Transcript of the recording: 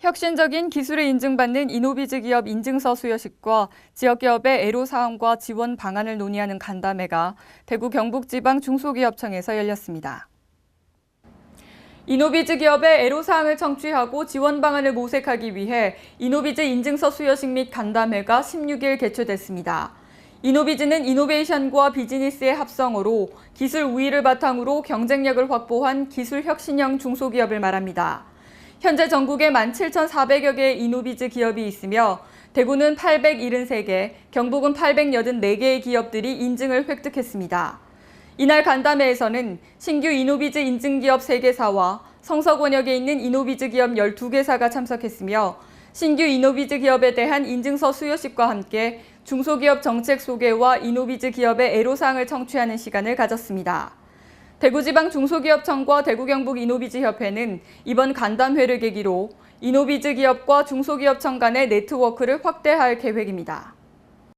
혁신적인 기술을 인증받는 이노비즈 기업 인증서 수여식과 지역 기업의 애로 사항과 지원 방안을 논의하는 간담회가 대구 경북지방 중소기업청에서 열렸습니다. 이노비즈 기업의 애로 사항을 청취하고 지원 방안을 모색하기 위해 이노비즈 인증서 수여식 및 간담회가 16일 개최됐습니다. 이노비즈는 이노베이션과 비즈니스의 합성어로 기술 우위를 바탕으로 경쟁력을 확보한 기술 혁신형 중소기업을 말합니다. 현재 전국에 17,400여 개의 이노비즈 기업이 있으며 대구는 873개, 경북은 884개의 기업들이 인증을 획득했습니다. 이날 간담회에서는 신규 이노비즈 인증기업 3개사와 성서권역에 있는 이노비즈 기업 12개사가 참석했으며 신규 이노비즈 기업에 대한 인증서 수여식과 함께 중소기업 정책 소개와 이노비즈 기업의 애로사항을 청취하는 시간을 가졌습니다. 대구지방 중소기업청과 대구경북 이노비즈협회는 이번 간담회를 계기로 이노비즈 기업과 중소기업청 간의 네트워크를 확대할 계획입니다.